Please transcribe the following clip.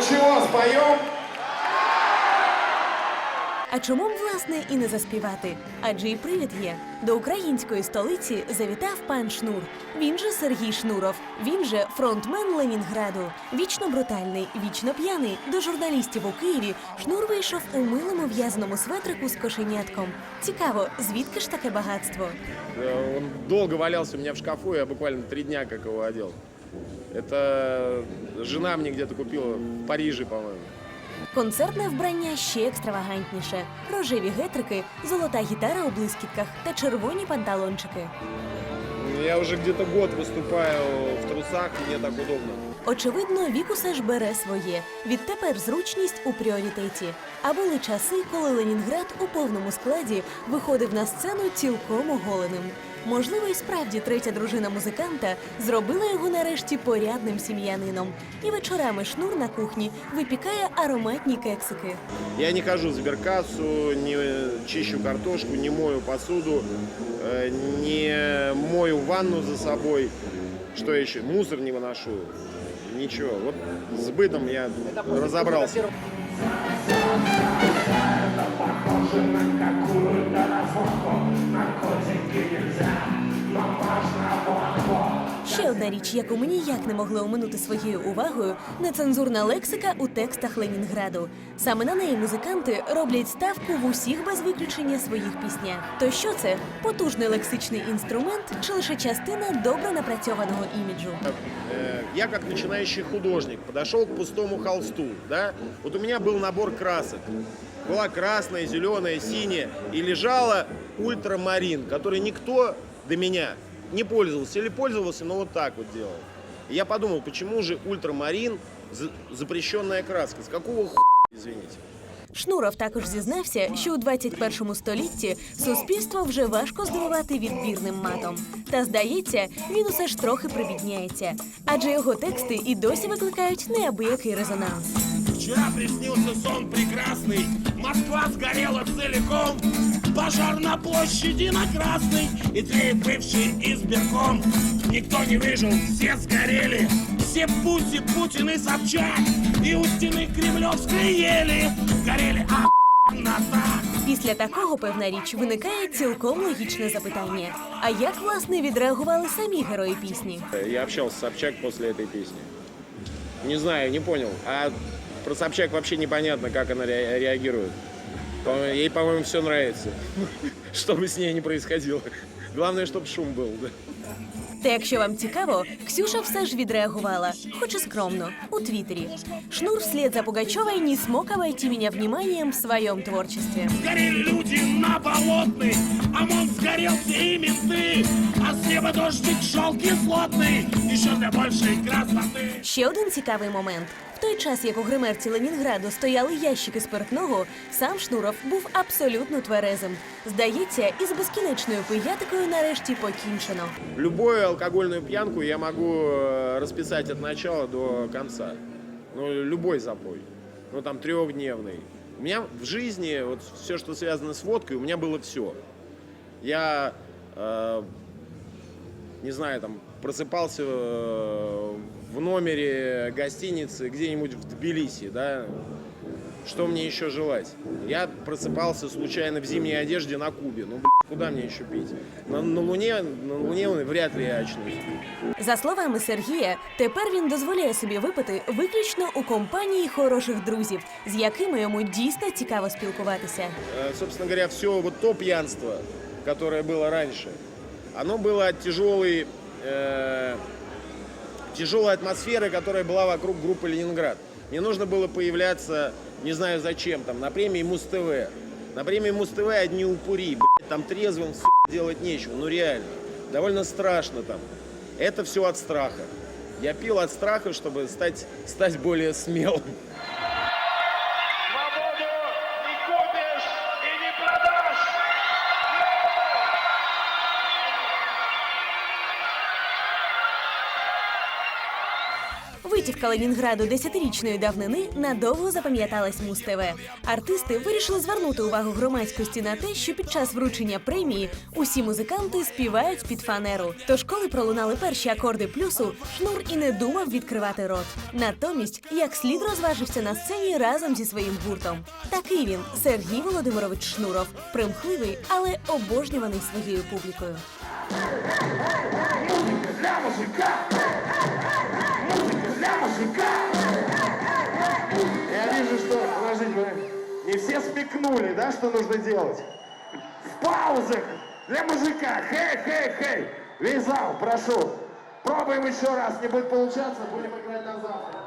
Ну чего, споем? А чому б власне і не заспівати? Адже і привід є. До української столиці завітав пан Шнур. Він же Сергій Шнуров. Він же фронтмен Ленінграду. Вічно брутальний, вічно п'яний. До журналістів у Києві Шнур вийшов у милому в'язному светрику з кошенятком. Цікаво, звідки ж таке багатство? Э, Он долго валялся у меня в шкафу, я буквально три дня как его одел. Это жена мне где-то купила в Париже, по-моему. Концертне вбрання ще екстравагантніше: рожеві гетрики, золота гітара у блискітках та червоні панталончики. Я уже где-то год выступаю в трусах, мне так удобно. Очевидно, вік усе ж бере своє. Відтепер зручність у пріоритеті. А були часи, коли Ленінград у повному складі виходив на сцену цілком оголеним. Можливо, і справді третя дружина музиканта зробила його нарешті порядним сім'янином. І вечорами шнур на кухні випікає ароматні кексики. Я не хожу в сберкассу, не чищу картошку, не мою посуду, э, не мою ванну за собой. Что еще? Мусор не выношу. Ничего. Вот с бытом я разобрался. Ще одна річ, яку ми ніяк не могли оминути своєю увагою, нецензурна лексика у текстах Ленінграду. Саме на неї музиканти роблять ставку в усіх без виключення своїх піснях. То що це? Потужний лексичний інструмент чи лише частина добре напрацьованого іміджу? Э, Я как начинающий художник подошел к пустому холсту, да? Вот у меня был набор красок. Была красная, зеленая, синяя и лежала ультрамарин, который никто до меня не пользовался или пользовался, но вот так вот делал. И я подумал, почему же ультрамарин за- запрещенная краска? С какого хуя, извините? Шнуров також зізнався, що у 21 столітті суспільство вже важко здивувати відбірним матом. Та здається, він усе ж трохи прибідняється, адже його тексти і досі викликають неабиякий резонанс. Вчера приснился сон прекрасный, Москва сгорела целиком, Пожар на площади на Красной и тлеет бывший избирком. Никто не выжил, все сгорели, все Пуси, Путин и Собчак, и у стены Кремлевской ели, горели охуенно так. Після такого, певна річ, виникає цілком логічне запитання: а як власне відреагували самі герої пісні? Я общался с Собчак после этой песни. Не знаю, не понял. А про Собчак вообще непонятно, как она ре- реагирует. По- Ей, по-моему, все нравится. Что бы с ней ни происходило. Главное, чтобы шум был. да. Та якщо вам цікаво, Ксюша все ж відреагувала, хоч і скромно, у Твіттері. Шнур вслед за Пугачевой не смог обойти меня вниманием в своем творчестве. Сгорели люди на болотной, ОМОН сгорел все и менты, а с неба дождик шел кислотный, еще для большей красоты. Ще один цікавий момент. В той час, як у гримерці Ленінграду стояли ящики спиртного, сам Шнуров був абсолютно тверезим. Здається, із безкінечною пиятикою нарешті покінчено. Любую алкогольную пьянку я могу э, расписать от начала до конца. Ну, любой запой. Ну, там, трехдневный. У меня в жизни, вот все, что связано с водкой, у меня было все. Я, э, не знаю, там, просыпался э, в номере гостиницы где-нибудь в Тбилиси, да, что мне еще желать? Я просыпался случайно в зимней одежде на Кубе. Ну, блин, куда мне еще пить? На, на Луне, на Луне вряд ли я очнусь. За словами Сергія, тепер він дозволяє собі випити виключно у компанії хороших друзів, з якими йому дійсно цікаво спілкуватися. Э, Собственно говоря, все вот то пьянство, которое было раньше, оно было от тяжелой, э, тяжелой атмосферы, которая была вокруг группы Ленинград. Мне нужно было появляться, не знаю зачем, там, на премии Муз-ТВ. На премии Муз-ТВ одни упыри, блядь, там трезвым сука, делать нечего, ну реально. Довольно страшно там. Это все от страха. Я пил от страха, чтобы стать, стать более смелым. Витівка Ленінграду десятирічної давнини надовго запам'яталась Муз-ТВ. Артисти вирішили звернути увагу громадськості на те, що під час вручення премії усі музиканти співають під фанеру. Тож, коли пролунали перші акорди плюсу, шнур і не думав відкривати рот. Натомість, як слід розважився на сцені разом зі своїм гуртом. Такий він Сергій Володимирович Шнуров, примхливий, але обожнюваний своєю публікою. Для мужика! Смекнули, да, что нужно делать? В паузах для мужика, хей, хей, хей, весь зал, прошу. Пробуем еще раз, не будет получаться, будем играть на завтра.